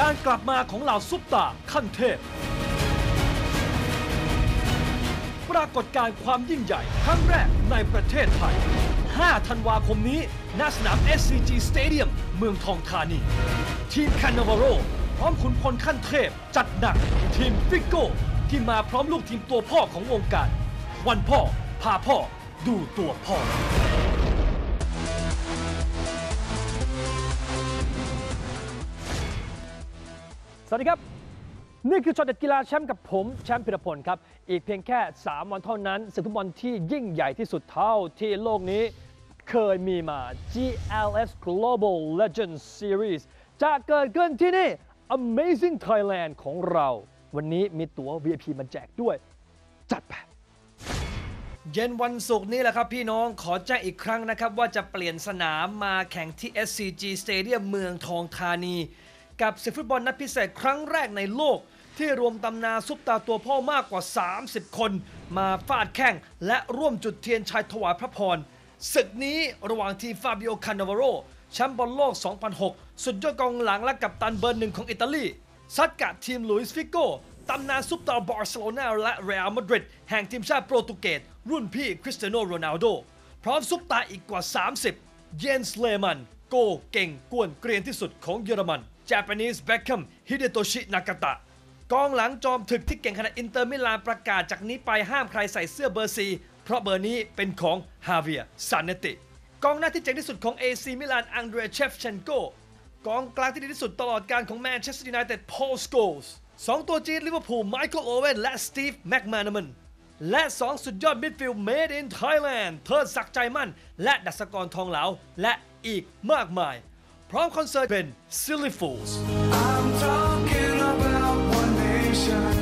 การกลับมาของเหล่าซุปตาขั้นเทพ ปรากฏการณ์ความยิ่งใหญ่ครั้งแรกในประเทศไทย 5 ธันวาคมนี้ณสนาม SCG Stadium เมืองทองธานี ทีม c a n n a v a r o พร้อมขุนพลขั้นเทพ จัดหนักทีมฟิกโก้ที่มาพร้อมลูกทีมตัวพ่อของวงการ วันพ่อ พาพ่อ ดูตัวพ่อ สวัสดีครับ นี่คือช็อตเด็ดกีฬาแชมป์กับผม แชมป์พิรพลครับ อีกเพียงแค่ 3 วันเท่านั้นศึกฟุตบอลที่ยิ่งใหญ่ที่สุดเท่าที่โลกนี้เคยมีมา GLS Global Legends Series จะเกิดขึ้นที่นี่ Amazing Thailand ของเรา วันนี้มีตั๋ว VIP มาแจกด้วย จัดไปเย็นวันศุกร์นี้แหละครับพี่น้องขอแจ้งอีกครั้งนะครับ ว่าจะเปลี่ยนสนามมาแข่งที่ SCG Stadium เมืองทองธานี กับศึกฟุตบอลนัดพิเศษครั้งแรกในโลก ที่รวมตำนาซุปตาตัวพ่อมากกว่า 30 คน มาฟาดแข่งและร่วมจุดเทียนชัยถวายพระพรศึกนี้ระหว่างทีมฟาบิโอคานาวาโรแชมป์บอลโลก 2006 สุดยอดกองหลังและกัปตันเบอร์หนึ่งของอิตาลี ซัดกับทีมลุยส์ฟิโกตำนานซุปตาร์บาร์เซโลนาและเรอัลมาดริดแห่งทีมชาติโปรตุเกสรุ่นพี่คริสเตียโนโรนัลโด พร้อมซุปตาอีกกว่า 30 เยนส์เลมัน โกเก่งกวนเกรียนที่สุดของเยอรมัน j a p a n e s e Beckham ฮิเดโตชินากาตะกองหลังจอมถึกที่เก่งขนาดอินเตอร์มิลานประกาศจากนี้ไปห้ามใครใส่เสื้อเบอร์ซีเพราะเบอร์นี้เป็นของฮาเวียซานเนติ กองหน้าที่เจ๋งที่สุดของ AC มิลานอังเดรเชฟเชนโกกองกลางที่ดีที่สุดตลอดการของแมนเชสเตอร์ยูไนเต็ดพอลสโกลส์สองตัวจีนลิเวอร์พูลไมเคิลโอเวนและสตีฟแม็กมานามัน และสองสุดยอดมิดฟิลด์ made in Thailand เทิดศักดิ์ใจมั่น และดัชกรทองเหลา และอีกมากมาย พร้อมคอนเสิร์ตเป็น Silly Fools I'm talking about one nation,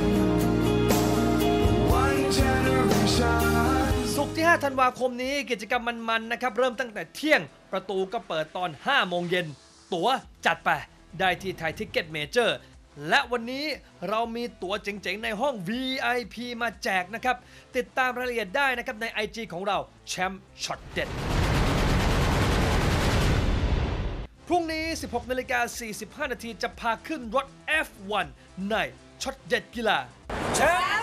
one generation. ศุกร์ที่ 5 ธันวาคมนี้กิจกรรมมันๆนะครับ เริ่มตั้งแต่เที่ยงประตูก็เปิดตอน 5 โมงเย็น ตั๋วจัดไป ได้ที่ไทยทิกเก็ตเมเจอร์ และวันนี้เรามีตั๋วเจ๋งๆ ในห้อง VIP มาแจกนะครับ ติดตามรายละเอียดได้นะครับใน IG ของเราแชมป์ช็อตเด็ดพรุ่งนี้ 16นาฬิกา45 นาทีจะพาขึ้นรถ F1 ในช็อตเด็ดกีฬาแชมป์